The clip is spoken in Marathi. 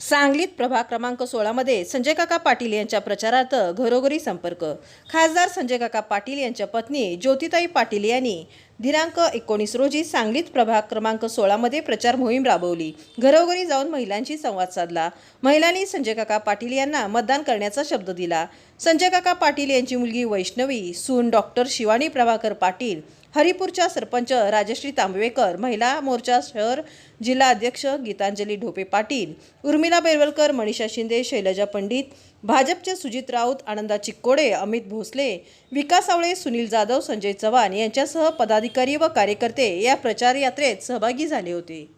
सांगलीत प्रभाग क्रमांक सोळामध्ये संजय काका पाटील यांच्या प्रचारार्थ घरोघरी संपर्क. खासदार संजय काका पाटील यांच्या पत्नी ज्योतिताई पाटील यांनी दिनांक एकोणीस रोजी सांगलीत प्रभाग क्रमांक सोळामध्ये प्रचार मोहीम राबवली. घरोघरी जाऊन महिलांशी संवाद साधला. महिलांनी संजय काका पाटील यांना मतदान करण्याचा शब्द दिला. संजय काका पाटील यांची मुलगी वैष्णवी सून डॉक्टर शिवानी प्रभाकर पाटील हरिपूरच्या सरपंच राजश्री तांबवेकर महिला मोर्चा शहर जिल्हा अध्यक्ष गीतांजली ढोपे पाटील उर्मिला बेरवलकर मनीषा शिंदे शैलजा पंडित भाजपचे सुजित राऊत आनंदा चिक्कोडे अमित भोसले विकास आवळे सुनील जाधव संजय चव्हाण यांच्यासह पदाधिकारी व कार्यकर्ते या प्रचार यात्रेत सहभागी झाले होते.